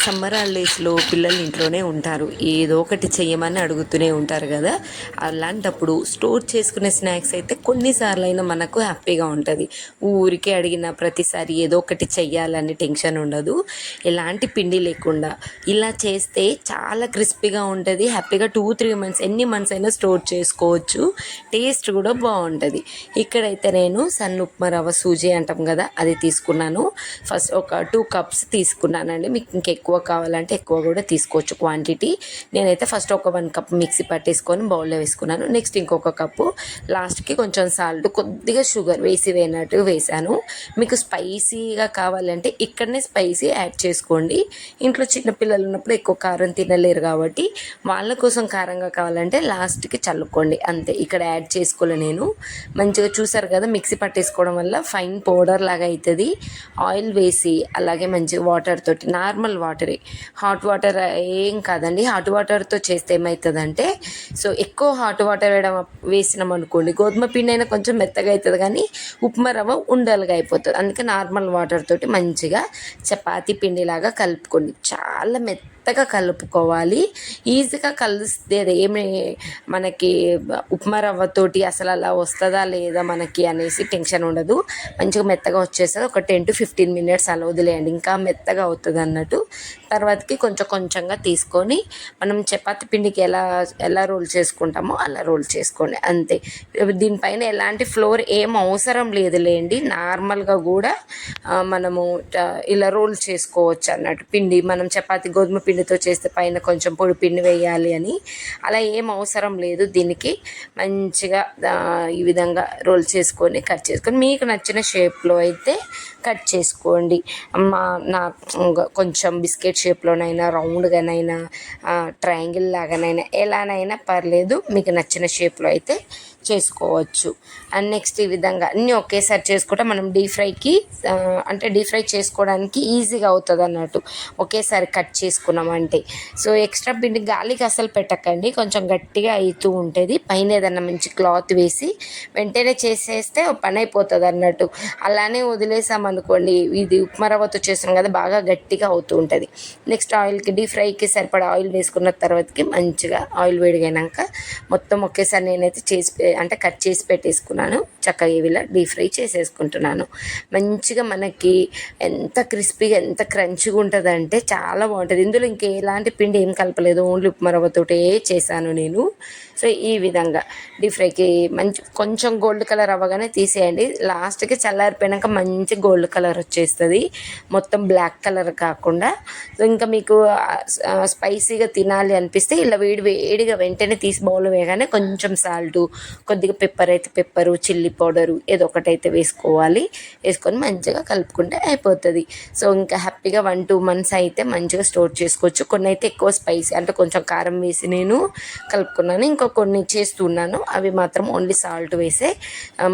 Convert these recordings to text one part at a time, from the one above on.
Summer హాలిడేస్లో పిల్లలు ఇంట్లోనే ఉంటారు. ఏదో ఒకటి చెయ్యమని అడుగుతూనే ఉంటారు కదా. అలాంటప్పుడు స్టోర్ చేసుకునే స్నాక్స్ అయితే కొన్నిసార్లు అయినా మనకు హ్యాపీగా ఉంటుంది. ఊరికే అడిగిన ప్రతిసారి ఏదో ఒకటి చెయ్యాలని టెన్షన్ ఉండదు. ఎలాంటి పిండి లేకుండా ఇలా చేస్తే చాలా క్రిస్పీగా ఉంటుంది. హ్యాపీగా టూ త్రీ మంత్స్ ఎన్ని మంత్స్ అయినా స్టోర్ చేసుకోవచ్చు. టేస్ట్ కూడా బాగుంటుంది. ఇక్కడైతే నేను సన్ ఉప్మా రవ్వ సూజీ అంటాం కదా అది తీసుకున్నాను. ఫస్ట్ ఒక టూ కప్స్ తీసుకున్నానండి. మీకు ఇంకెక్కువ ఎక్కువ కావాలంటే ఎక్కువ కూడా తీసుకోవచ్చు క్వాంటిటీ నేనైతే ఫస్ట్ ఒక వన్ కప్ మిక్సీ పట్టేసుకొని బౌల్లో వేసుకున్నాను. నెక్స్ట్ ఇంకొక కప్పు లాస్ట్కి కొంచెం సాల్ట్ కొద్దిగా షుగర్ వేసి వేయనట్టు వేసాను మీకు స్పైసీగా కావాలంటే ఇక్కడనే స్పైసీ యాడ్ చేసుకోండి. ఇంట్లో చిన్నపిల్లలు ఉన్నప్పుడు ఎక్కువ కారం తినలేరు కాబట్టి వాళ్ళ కోసం కారంగా కావాలంటే లాస్ట్కి చల్లుకోండి. అంతే ఇక్కడ యాడ్ చేసుకోలే నేను. మంచిగా చూసారు కదా మిక్సీ పట్టేసుకోవడం వల్ల ఫైన్ పౌడర్ లాగా అవుతుంది ఆయిల్ వేసి అలాగే మంచిగా వాటర్ తోటి నార్మల్ వాటర్ హాట్ వాటర్ ఏం కాదండి. హాట్ వాటర్తో చేస్తే ఏమవుతుందంటే సో ఎక్కువ హాట్ వాటర్ వేయడం వేసినాం అనుకోండి గోధుమ పిండి అయినా కొంచెం మెత్తగా అవుతుంది కానీ ఉప్మా రవ్వ ఉండలుగా అయిపోతుంది. అందుకే నార్మల్ వాటర్ తోటి మంచిగా చపాతీ పిండిలాగా కలుపుకోండి. చాలా మెత్త మెత్తగా కలుపుకోవాలి. ఈజీగా కలిస్తే ఏమి మనకి ఉప్మా రవ్వతోటి అసలు అలా వస్తుందా లేదా మనకి అనేసి టెన్షన్ ఉండదు. మంచిగా మెత్తగా వచ్చేస్తుంది. ఒక టెన్ టు ఫిఫ్టీన్ మినిట్స్ అలా వదిలేయండి. ఇంకా మెత్తగా అవుతుంది అన్నట్టు తర్వాతకి కొంచెం కొంచెంగా తీసుకొని మనం చపాతి పిండికి ఎలా ఎలా రోల్ చేసుకుంటామో అలా రోల్ చేసుకోండి అంతే. దీనిపైన ఎలాంటి ఫ్లోర్ ఏం అవసరం లేదులేండి. నార్మల్గా కూడా మనము ఇలా రోల్ చేసుకోవచ్చు అన్నట్టు. పిండి మనం చపాతి గోధుమ పిండితో చేస్తే పైన కొంచెం పొడి పిండి వేయాలి అని. అలా ఏం అవసరం లేదు. దీనికి మంచిగా ఈ విధంగా రోల్ చేసుకొని కట్ చేసుకొని మీకు నచ్చిన షేప్లో అయితే కట్ చేసుకోండి. మా నా కొంచెం బిస్కెట్ షేప్లోనైనా రౌండ్గానైనా ట్రయాంగిల్ లాగానైనా ఎలానైనా పర్లేదు మీకు నచ్చిన షేప్లో అయితే చేసుకోవచ్చు. అండ్ నెక్స్ట్ ఈ విధంగా అన్నీ ఒకేసారి చేసుకుంటే మనం డీప్ ఫ్రైకి అంటే డీప్ ఫ్రై చేసుకోవడానికి ఈజీగా అవుతుంది అన్నట్టు. ఒకేసారి కట్ చేసుకున్నామంటే సో ఎక్స్ట్రా పిండి గాలికి అసలు పెట్టకండి. కొంచెం గట్టిగా అవుతూ ఉంటుంది. పైన ఏదన్నా మంచి క్లాత్ వేసి వెంటనే చేసేస్తే పని అయిపోతుంది అన్నట్టు. అలానే వదిలేసామనుకోండి ఇది ఉప్మా రవ్వతో కదా బాగా గట్టిగా అవుతూ ఉంటుంది. నెక్స్ట్ ఆయిల్కి డీప్ ఫ్రైకి సరిపడా ఆయిల్ వేసుకున్న తర్వాతకి మంచిగా ఆయిల్ వేడిగైనాక మొత్తం ఒకేసారి నేనైతే చేసి అంటే కట్ చేసి పెట్టేసుకున్నాను. చక్కగా ఇవిలా డీప్ ఫ్రై చేసేసుకుంటున్నాను. మంచిగా మనకి ఎంత క్రిస్పీగా ఎంత క్రంచిగా ఉంటుంది అంటే చాలా బాగుంటుంది. ఇందులో ఇంకా ఎలాంటి పిండి ఏం కలపలేదు. ఓన్లీ ఉప్మా రవ్వతోటే చేశాను నేను. సో ఈ విధంగా డీప్ ఫ్రైకి మంచి కొంచెం గోల్డ్ కలర్ అవ్వగానే తీసేయండి. లాస్ట్కి చల్లారిపోయాక మంచి గోల్డ్ కలర్ వచ్చేస్తుంది. మొత్తం బ్లాక్ కలర్ కాకుండా. సో ఇంకా మీకు స్పైసీగా తినాలి అనిపిస్తే ఇలా వేడి వేడిగా వెంటనే తీసి బౌల్ వేయగానే కొంచెం సాల్ట్ కొద్దిగా పెప్పర్ అయితే పెప్పరు చిల్లీ పౌడరు ఏదో ఒకటైతే వేసుకోవాలి. వేసుకొని మంచిగా కలుపుకుంటే అయిపోతుంది. సో ఇంకా హ్యాపీగా వన్ టూ మంత్స్ అయితే మంచిగా స్టోర్ చేసుకోవచ్చు. కొన్ని అయితే ఎక్కువ స్పైసీ అంటే కొంచెం కారం వేసి నేను కలుపుకున్నాను. ఇంకా కొన్ని చేస్తున్నాను అవి మాత్రం ఓన్లీ సాల్ట్ వేసే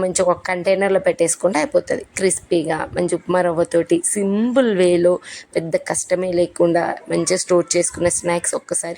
మంచిగా ఒక కంటైనర్లో పెట్టేసుకుంటే అయిపోతుంది. క్రిస్పీగా మంచి ఉప్మా రవ్వతోటి సింపుల్ వేలో పెద్ద కష్టమే లేకుండా మంచిగా స్టోర్ చేసుకున్న స్నాక్స్ ఒక్కసారి